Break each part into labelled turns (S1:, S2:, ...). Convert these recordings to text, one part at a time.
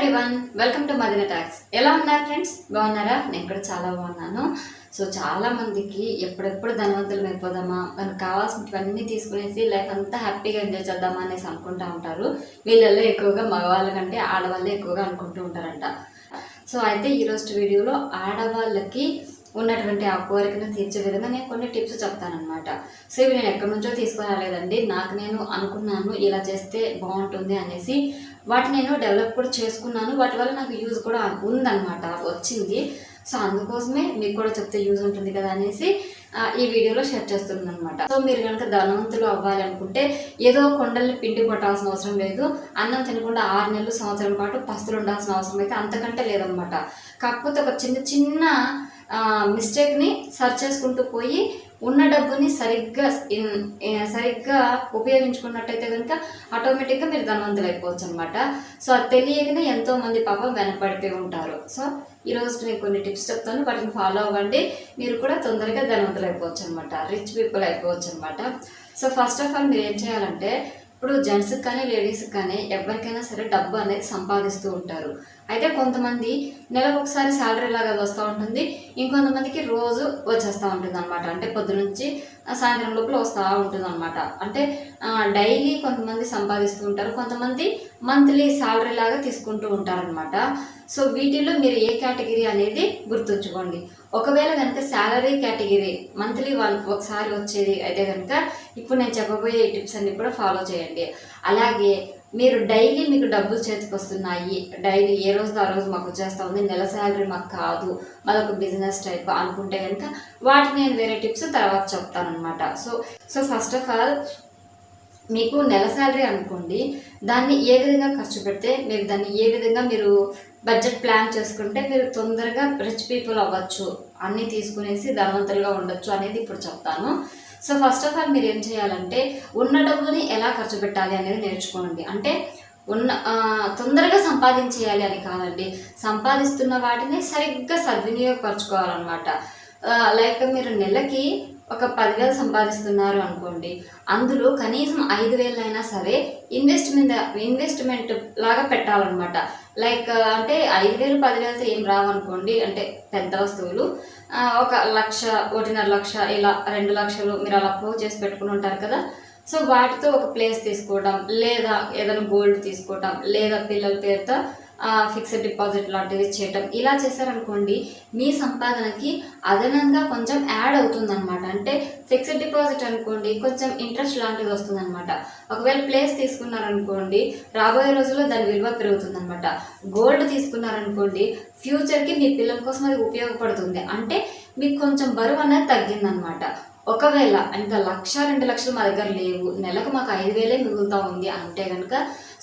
S1: Everyone welcome to Madina talks ఎలా ఉన్నారు friends బాగున్నారా? నేను కూడా చాలా బాగున్నాను. సో చాలా మందికి ఎప్పుడెప్పుడు ధనవంతులు అయిపోదామా? మనకు కావాల్సినవన్నీ తీసుకునేసి లైఫ్ అంతా హ్యాపీగా ఎంజాయ్ చేద్దామా అనేసి అనుకుంటా ఉంటారు. వీళ్ళల్లో ఎక్కువగా మగవాళ్ళ కంటే ఆడవాళ్ళే ఎక్కువగా అనుకుంటూ ఉంటారంట. సో అయితే ఈరోజు వీడియోలో ఆడవాళ్ళకి ఉన్నటువంటి ఆ కోరికను తీర్చే విధంగా నేను కొన్ని టిప్స్ చెప్తానమాట సో ఇవి నేను ఎక్కడి నుంచో తీసుకురాలేదండి నాకు నేను అనుకున్నాను ఇలా చేస్తే బాగుంటుంది అనేసి వాటిని నేను డెవలప్ కూడా చేసుకున్నాను. వాటి వల్ల నాకు యూజ్ కూడా ఉందన్నమాట వచ్చింది. సో అందుకోసమే మీకు కూడా చెప్తే యూజ్ ఉంటుంది కదా అనేసి ఈ వీడియోలో షేర్ చేస్తున్నాను అనమాట సో మీరు కనుక ధనవంతులు అవ్వాలనుకుంటే ఏదో కొండల్ని పిండి కొట్టాల్సిన అవసరం లేదు. అన్నం తినకుండా ఆరు నెలలు సంవత్సరం పాటు పస్తులు ఉండాల్సిన అవసరం అయితే అంతకంటే లేదనమాట కాకపోతే ఒక చిన్న చిన్న మిస్టేక్ని సర్చ్ చేసుకుంటూ పోయి ఉన్న డబ్బుని సరిగ్గా సరిగ్గా ఉపయోగించుకున్నట్టయితే కనుక ఆటోమేటిక్గా మీరు ధనవంతులు అయిపోవచ్చు అనమాట సో అది తెలియకనే ఎంతో మంది పాపం వెనపడిపోయి ఉంటారు. సో ఈరోజు నేను కొన్ని టిప్స్ చెప్తాను. వాటిని ఫాలో అవ్వండి. మీరు కూడా తొందరగా ధనవంతులు అయిపోవచ్చు అనమాట రిచ్ పీపుల్ అయిపోవచ్చు అనమాట సో ఫస్ట్ ఆఫ్ ఆల్ మీరు ఏం చేయాలంటే ఇప్పుడు జెంట్స్కి కానీ లేడీస్కి కానీ ఎవరికైనా సరే డబ్బు అనేది సంపాదిస్తూ ఉంటారు. అయితే కొంతమంది నెలకు ఒకసారి శాలరీ లాగా వస్తూ ఉంటుంది. ఇంకొంతమందికి రోజు వచ్చేస్తూ ఉంటుంది అనమాట అంటే పొద్దు నుంచి సాయంత్రం లోపల వస్తూ ఉంటుంది అనమాట అంటే డైలీ కొంతమంది సంపాదిస్తూ ఉంటారు. కొంతమంది మంత్లీ శాలరీ లాగా తీసుకుంటూ ఉంటారనమాట సో వీటిలో మీరు ఏ కేటగిరీ అనేది గుర్తుంచుకోండి. ఒకవేళ కనుక శాలరీ కేటగిరీ మంత్లీ వన్ ఒకసారి వచ్చేది అయితే కనుక ఇప్పుడు నేను చెప్పబోయే టిప్స్ అన్ని కూడా ఫాలో చేయండి. అలాగే మీరు డైలీ మీకు డబ్బులు చేతికి వస్తున్నాయి డైలీ ఏ రోజు ఆ రోజు మాకు వచ్చేస్తా ఉంది. నెల శాలరీ మాకు కాదు. మాదొక బిజినెస్ టైప్ అనుకుంటే కనుక వాటిని నేను వేరే టిప్స్ తర్వాత చెప్తానమాట so so first of all మీకు నెల శాలరీ అనుకోండి. దాన్ని ఏ విధంగా ఖర్చు పెడితే మీరు దాన్ని ఏ విధంగా మీరు బడ్జెట్ ప్లాన్ చేసుకుంటే మీరు తొందరగా రిచ్ పీపుల్ అవ్వచ్చు. అన్నీ తీసుకునేసి ధనవంతులుగా ఉండొచ్చు అనేది ఇప్పుడు చెప్తాను. సో ఫస్ట్ ఆఫ్ ఆల్ మీరు ఏం చేయాలంటే ఉన్న డబ్బుని ఎలా ఖర్చు పెట్టాలి అనేది నేర్చుకోండి అంటే ఉన్న తొందరగా సంపాదించేయాలి అని కాదండి. సంపాదిస్తున్న వాటిని సరిగ్గా సద్వినియోగపరచుకోవాలన్నమాట. లైక్ మీరు నెలకి ఒక పదివేలు సంపాదిస్తున్నారు అనుకోండి అందులో కనీసం ఐదు వేలైనా సరే ఇన్వెస్ట్మెంట్ ఇన్వెస్ట్మెంట్ లాగా పెట్టాలన్నమాట. లైక్ అంటే ఐదు వేలు పదివేలతో ఏం రావనుకోండి అంటే పెద్ద వస్తువులు ఒక లక్ష ఒకటిన్నర లక్ష ఇలా రెండు లక్షలు మీరు అలా అప్రోచ్ చేసి పెట్టుకుని ఉంటారు కదా. సో వాటితో ఒక ప్లేస్ తీసుకోవడం లేదా ఏదైనా గోల్డ్ తీసుకోవటం లేదా పిల్లల పేరుతో ఫిక్స్డ్ డిపాజిట్ లాంటివి చేయటం. ఇలా చేశారనుకోండి మీ సంపాదనకి అదనంగా కొంచెం యాడ్ అవుతుందన్నమాట. అంటే ఫిక్స్డ్ డిపాజిట్ అనుకోండి కొంచెం ఇంట్రెస్ట్ లాంటిది వస్తుందన్నమాట. ఒకవేళ ప్లేస్ తీసుకున్నారనుకోండి రాబోయే రోజుల్లో దాని విలువ పెరుగుతుందన్నమాట. గోల్డ్ తీసుకున్నారనుకోండి ఫ్యూచర్కి మీ పిల్లల కోసం అది ఉపయోగపడుతుంది. అంటే మీకు కొంచెం బరువు అనేది తగ్గిందనమాట ఒకవేళ ఇంకా లక్ష రెండు లక్షలు మా దగ్గర లేవు. నెలకు మాకు ఐదు వేలే మిగులుతూ ఉంది. అంటే కనుక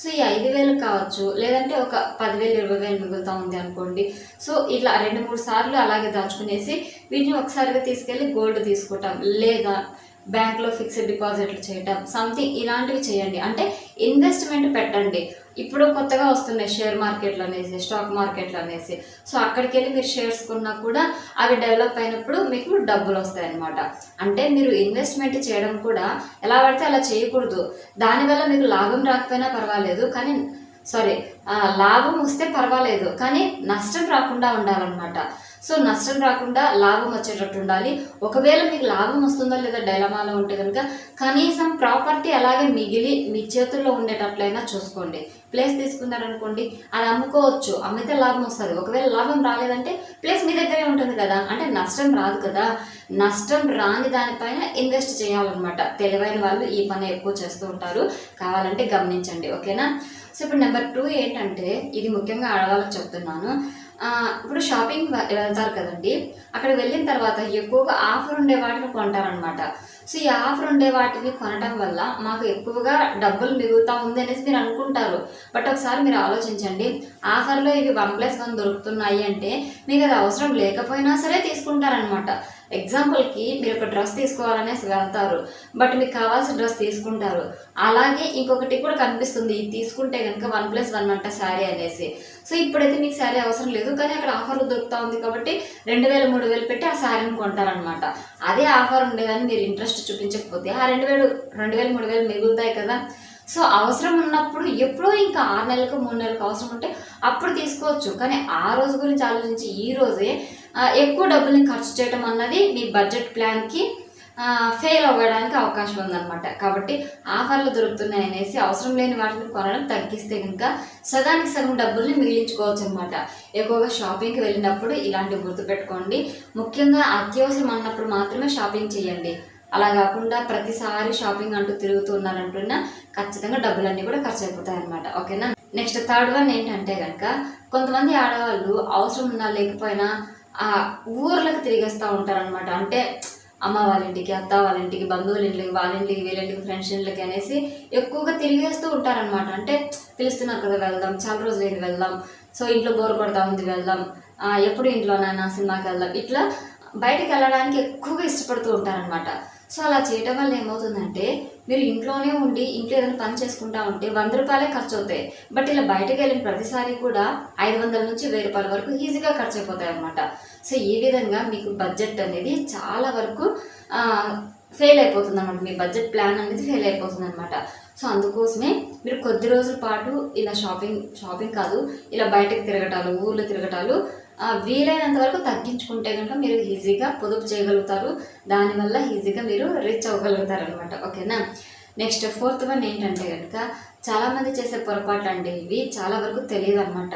S1: సో ఈ ఐదు వేలు కావచ్చు లేదంటే ఒక పదివేలు ఇరవై వేలు మిగులుతూ ఉంది అనుకోండి. సో ఇట్లా రెండు మూడు సార్లు అలాగే దాచుకునేసి వీటిని ఒకసారిగా తీసుకెళ్ళి గోల్డ్ తీసుకుంటాం. లేదా బ్యాంక్లో ఫిక్స్డ్ డిపాజిట్లు చేయటం సంథింగ్ ఇలాంటివి చేయండి. అంటే ఇన్వెస్ట్మెంట్ పెట్టండి. ఇప్పుడు కొత్తగా వస్తున్నాయి షేర్ మార్కెట్లు అనేసి స్టాక్ మార్కెట్లు అనేసి. సో అక్కడికి వెళ్ళి మీరు షేర్స్ కొన్నా కూడా అవి డెవలప్ అయినప్పుడు మీకు డబ్బులు వస్తాయి అన్నమాట అంటే మీరు ఇన్వెస్ట్మెంట్ చేయడం కూడా ఎలా పడితే అలా చేయకూడదు. దానివల్ల మీకు లాభం రాకపోయినా పర్వాలేదు. కానీ సారీ లాభం వస్తే పర్వాలేదు. కానీ నష్టం రాకుండా ఉండాలన్నమాట. సో నష్టం రాకుండా లాభం వచ్చేటట్టు ఉండాలి. ఒకవేళ మీకు లాభం వస్తుందో లేదా డైలమాలో ఉంటే కనుక కనీసం ప్రాపర్టీ అలాగే మిగిలి మీ చేతుల్లో ఉండేటట్లయినా చూసుకోండి. ప్లేస్ తీసుకున్నారనుకోండి అది అమ్ముకోవచ్చు అమ్మితే లాభం వస్తుంది. ఒకవేళ లాభం రాలేదంటే ప్లేస్ మీ దగ్గరే ఉంటుంది కదా. అంటే నష్టం రాదు కదా. నష్టం రాని దానిపైన ఇన్వెస్ట్ చేయాలన్నమాట. తెలివైన వాళ్ళు ఈ పని ఎక్కువ చేస్తూ ఉంటారు. కావాలంటే గమనించండి. ఓకేనా? సో ఇప్పుడు నెంబర్ టూ ఏంటంటే ఇది ముఖ్యంగా ఆడవాళ్ళకి చెప్తున్నాను. ఇప్పుడు షాపింగ్ వెళ్తారు కదండి. అక్కడ వెళ్ళిన తర్వాత ఎక్కువగా ఆఫర్ ఉండే వాటిని కొంటారనమాట సో ఈ ఆఫర్ ఉండే వాటిని కొనడం వల్ల మాకు ఎక్కువగా డబ్బులు మిగులుతా ఉంది అనేసి మీరు అనుకుంటారు. బట్ ఒకసారి మీరు ఆలోచించండి. ఆఫర్లో ఇవి వన్ ప్లస్ వన్ దొరుకుతున్నాయి అంటే మీకు అది అవసరం లేకపోయినా సరే తీసుకుంటారనమాట ఎగ్జాంపుల్కి మీరు ఒక డ్రెస్ తీసుకోవాలనేసి వెళ్తారు బట్ మీకు కావాల్సిన డ్రెస్ తీసుకుంటారు. అలాగే ఇంకొకటి కూడా కనిపిస్తుంది. ఇది తీసుకుంటే కనుక వన్ ప్లస్ వన్ అంట శారీ అనేసి. సో ఇప్పుడైతే మీకు శారీ అవసరం లేదు. కానీ అక్కడ ఆఫర్లు దొరుకుతూ ఉంది కాబట్టి రెండు వేలు మూడు వేలు పెట్టి ఆ శారీని కొంటారనమాట అదే ఆఫర్ ఉండేదని మీరు ఇంట్రెస్ట్ చూపించకపోతే ఆ రెండు వేలు రెండు వేలు మూడు వేలు మిగులుతాయి కదా. సో అవసరం ఉన్నప్పుడు ఎప్పుడో ఇంకా ఆరు నెలలకు మూడు నెలలకు అవసరం ఉంటే అప్పుడు తీసుకోవచ్చు. కానీ ఆ రోజు గురించి ఆలోచించి ఈ రోజే ఎక్కువ డబ్బుల్ని ఖర్చు చేయడం అన్నది మీ బడ్జెట్ ప్లాన్కి ఫెయిల్ అవ్వడానికి అవకాశం ఉందన్నమాట. కాబట్టి ఆఫర్లు దొరుకుతున్నాయి అనేసి అవసరం లేని వాటిని కొనడం తగ్గిస్తే కనుక సగానికి సగం డబ్బుల్ని మిగిలించుకోవచ్చు అనమాట ఎక్కువగా షాపింగ్కి వెళ్ళినప్పుడు ఇలాంటివి గుర్తుపెట్టుకోండి. ముఖ్యంగా అత్యవసరం అన్నప్పుడు మాత్రమే షాపింగ్ చేయండి. అలా కాకుండా ప్రతిసారి షాపింగ్ అంటూ తిరుగుతున్నారంటున్నా ఖచ్చితంగా డబ్బులన్నీ కూడా ఖర్చు అయిపోతాయి అనమాట ఓకేనా? నెక్స్ట్ థర్డ్ వన్ ఏంటంటే కనుక కొంతమంది ఆడవాళ్ళు అవసరం ఉన్నా లేకపోయినా ఆ ఊర్లకు తిరిగేస్తూ ఉంటారనమాట అంటే అమ్మ వాళ్ళ ఇంటికి అత్త వాళ్ళ ఇంటికి బంధువుల ఇంటికి వాళ్ళ ఇంటికి వీళ్ళ ఇంటికి ఫ్రెండ్స్ ఇంటికి అనేసి ఎక్కువగా తిరిగేస్తూ ఉంటారనమాట అంటే పిలుస్తున్నారు కదా వెళ్దాం చాలా రోజులు అయింది వెళ్దాం సో ఇంట్లో బోర్ కొడతా ఉంది వెళ్దాం ఎప్పుడు ఇంట్లోనైనా సినిమాకి వెళ్దాం ఇట్లా బయటకు వెళ్ళడానికి ఎక్కువగా ఇష్టపడుతూ ఉంటారనమాట సో అలా చేయటం వల్ల ఏమవుతుందంటే మీరు ఇంట్లోనే ఉండి ఇంట్లో ఏదైనా పని చేసుకుంటా ఉంటే వంద రూపాయలే ఖర్చు అవుతాయి బట్ ఇలా బయటకు వెళ్ళిన ప్రతిసారి కూడా ఐదు వందల నుంచి వెయ్యి రూపాయల వరకు ఈజీగా ఖర్చు అయిపోతాయి అనమాట సో ఈ విధంగా మీకు బడ్జెట్ అనేది చాలా వరకు ఫెయిల్ అయిపోతుంది అనమాట మీ బడ్జెట్ ప్లాన్ అనేది ఫెయిల్ అయిపోతుంది అనమాట సో అందుకోసమే మీరు కొద్ది రోజుల పాటు ఇలా షాపింగ్ షాపింగ్ కాదు ఇలా బయటకు తిరగటాలు ఊర్లో తిరగటాలు వీలైనంత వరకు తగ్గించుకుంటే కనుక మీరు ఈజీగా పొదుపు చేయగలుగుతారు. దానివల్ల ఈజీగా మీరు రిచ్ అవ్వగలుగుతారు అనమాట ఓకేనా? నెక్స్ట్ ఫోర్త్ వన్ ఏంటంటే కనుక చాలామంది చేసే పొరపాట్లు అండి ఇవి చాలా వరకు తెలియదు అనమాట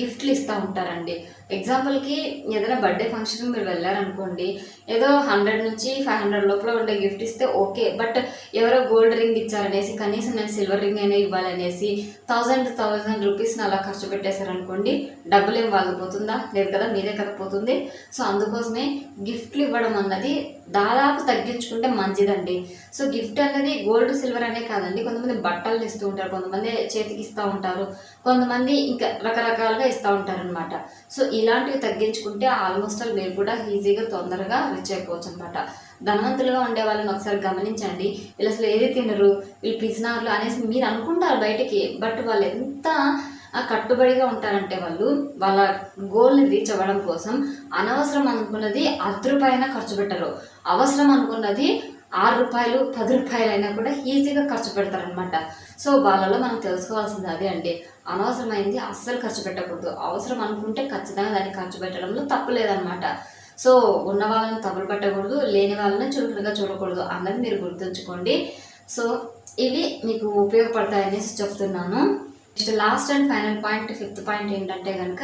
S1: గిఫ్ట్లు ఇస్తూ ఉంటారండి. ఎగ్జాంపుల్కి ఏదైనా బర్త్డే ఫంక్షన్కి మీరు వెళ్ళారనుకోండి ఏదో హండ్రెడ్ నుంచి ఫైవ్ హండ్రెడ్ లోపల ఉండే గిఫ్ట్ ఇస్తే ఓకే. బట్ ఎవరో గోల్డ్ రింగ్ ఇచ్చారనేసి కనీసం నేను సిల్వర్ రింగ్ అయినా ఇవ్వాలనేసి థౌజండ్ థౌజండ్ రూపీస్ని అలా ఖర్చు పెట్టేశారనుకోండి డబ్బులు ఏం వాళ్ళకి పోతుందా లేదు కదా మీదే కదా పోతుంది. సో అందుకోసమే గిఫ్ట్లు ఇవ్వడం అన్నది దాదాపు తగ్గించుకుంటే మంచిదండి. సో గిఫ్ట్ అనేది గోల్డ్ సిల్వర్ అనే కాదండి. కొంతమంది బట్టలు ఇస్తూ ఉంటారు కొంతమంది చేతికి ఇస్తూ ఉంటారు. కొంతమంది ఇంకా రకరకాల రకాలుగా ఇస్తూ ఉంటారనమాట సో ఇలాంటివి తగ్గించుకుంటే ఆల్మోస్ట్ ఆల్ మీరు కూడా ఈజీగా తొందరగా రిచ్ అయిపోవచ్చు అనమాట ధనవంతులుగా ఉండే వాళ్ళని ఒకసారి గమనించండి. వీళ్ళు అసలు ఏది తినరు? వీళ్ళు పిసినారులు అనేసి మీరు అనుకుంటారు బయటికి. బట్ వాళ్ళు ఎంత కట్టుబడిగా ఉంటారంటే వాళ్ళు వాళ్ళ గోల్ని రీచ్ అవ్వడం కోసం అనవసరం అనుకున్నది అర్ధ ఖర్చు పెట్టరు. అవసరం అనుకున్నది ఆరు రూపాయలు పది రూపాయలు అయినా కూడా ఈజీగా ఖర్చు పెడతారనమాట సో వాళ్ళలో మనం తెలుసుకోవాల్సింది అదే అండి. అనవసరమైంది అస్సలు ఖర్చు పెట్టకూడదు. అవసరం అనుకుంటే ఖచ్చితంగా దాన్ని ఖర్చు పెట్టడంలో తప్పు లేదనమాట సో ఉన్న వాళ్ళని తప్పులు పెట్టకూడదు లేని వాళ్ళని చురుకుగా చూడకూడదు అన్నది మీరు గుర్తుంచుకోండి. సో ఇవి మీకు ఉపయోగపడతాయనేసి చెప్తున్నాను. Next last and final point fifth point ఏంటంటే కనుక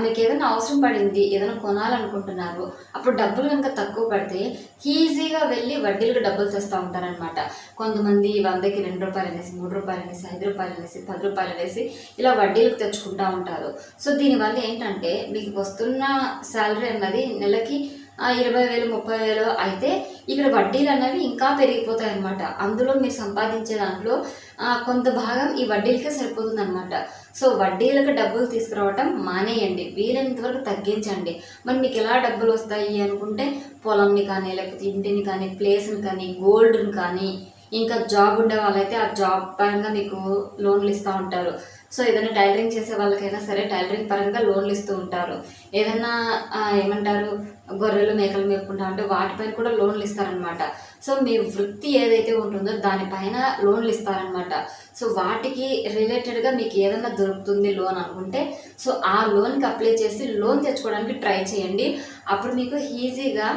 S1: మీకు ఏదైనా అవసరం పడింది ఏదైనా కొనాలనుకుంటున్నారు అప్పుడు డబ్బులు కనుక తక్కువ పడితే ఈజీగా వెళ్ళి వడ్డీలకు డబ్బులు తెస్తూ ఉంటారనమాట కొంతమంది వందకి రెండు రూపాయలు అనేసి మూడు రూపాయలు అనేసి ఐదు రూపాయలు అనేసి పది రూపాయలు అనేసి ఇలా వడ్డీలకు తెచ్చుకుంటూ ఉంటారు. సో దీనివల్ల ఏంటంటే మీకు వస్తున్న శాలరీ అన్నది నెలకి ఇరవై వేలు ముప్పై వేలు అయితే ఇక్కడ వడ్డీలు అనేవి ఇంకా పెరిగిపోతాయి అన్నమాట. అందులో మీరు సంపాదించే దాంట్లో కొంత భాగం ఈ వడ్డీలకే సరిపోతుంది అనమాట సో వడ్డీలకు డబ్బులు తీసుకురావటం మానేయండి. వీలైనంత వరకు తగ్గించండి. మరి మీకు ఎలా డబ్బులు వస్తాయి అనుకుంటే పొలంని కానీ లేకపోతే ఇంటిని కానీ ప్లేస్ని కానీ గోల్డ్ని కానీ ఇంకా జాబ్ ఉండే వాళ్ళైతే ఆ జాబ్ పరంగా మీకు లోన్లు ఇస్తూ ఉంటారు. సో ఏదైనా టైలరింగ్ చేసే వాళ్ళకైనా సరే టైలరింగ్ పరంగా లోన్లు ఇస్తూ ఉంటారు. ఏదైనా ఏమంటారు గొర్రెలు మేకలు మేపుకుంటా అంటే వాటిపైన కూడా లోన్లు ఇస్తారనమాట. సో మీ వృత్తి ఏదైతే ఉంటుందో దానిపైన లోన్లు ఇస్తారనమాట. సో వాటికి రిలేటెడ్గా మీకు ఏదైనా దొరుకుతుంది లోన్ అనుకుంటే సో ఆ లోన్కి అప్లై చేసి లోన్ తెచ్చుకోవడానికి ట్రై చేయండి. అప్పుడు మీకు ఈజీగా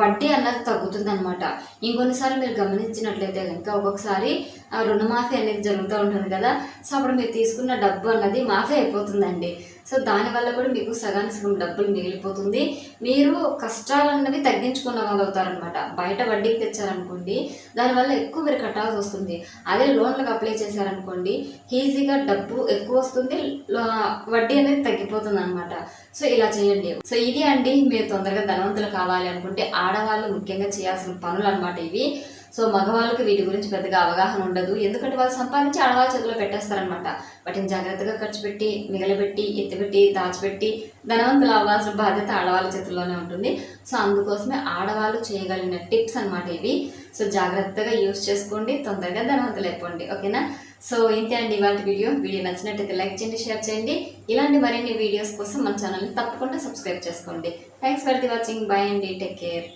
S1: వడ్డీ అన్నది తగ్గుతుంది అనమాట ఇంకొన్నిసార్లు మీరు గమనించినట్లయితే కనుక ఒక్కొక్కసారి రుణమాఫీ అనేది జరుగుతూ ఉంటుంది కదా. సో అప్పుడు మీరు తీసుకున్న డబ్బు అన్నది మాఫీ అయిపోతుందండి. సో దానివల్ల కూడా మీకు సగానికి సగం డబ్బులు మిగిలిపోతుంది. మీరు కష్టాలు అన్నవి తగ్గించుకున్న వాళ్ళు అవుతారనమాట బయట వడ్డీకి తెచ్చారనుకోండి దానివల్ల ఎక్కువ మీరు కట్టాల్సి వస్తుంది. అదే లోన్లకు అప్లై చేశారనుకోండి ఈజీగా డబ్బు ఎక్కువ వస్తుంది వడ్డీ అనేది తగ్గిపోతుంది అనమాట సో ఇలా చేయండి. సో ఇది అండి మీరు తొందరగా ధనవంతులు కావాలి అనుకుంటే ఆడవాళ్ళు ముఖ్యంగా చేయాల్సిన పనులు అనమాట ఇవి. సో మగవాళ్ళకి వీటి గురించి పెద్దగా అవగాహన ఉండదు. ఎందుకంటే వాళ్ళు సంపాదించి ఆడవాళ్ళ చేతిలో పెట్టేస్తారనమాట వాటిని జాగ్రత్తగా ఖర్చు పెట్టి మిగలబెట్టి ఎత్తిపెట్టి దాచిపెట్టి ధనవంతులు అవ్వాల్సిన బాధ్యత ఆడవాళ్ళ చేతుల్లోనే ఉంటుంది. సో అందుకోసమే ఆడవాళ్ళు చేయగలిగిన టిప్స్ అన్నమాట ఇవి. సో జాగ్రత్తగా యూస్ చేసుకోండి తొందరగా ధనవంతులు అయిపోండి. ఓకేనా? సో ఇంతే అండి ఇవాళ వీడియో. వీడియో నచ్చినట్టయితే లైక్ చేయండి షేర్ చేయండి. ఇలాంటి మరిన్ని వీడియోస్ కోసం మన ఛానల్ని తప్పకుండా సబ్స్క్రైబ్ చేసుకోండి. Thanks for the watching. Bye అండి. Take care.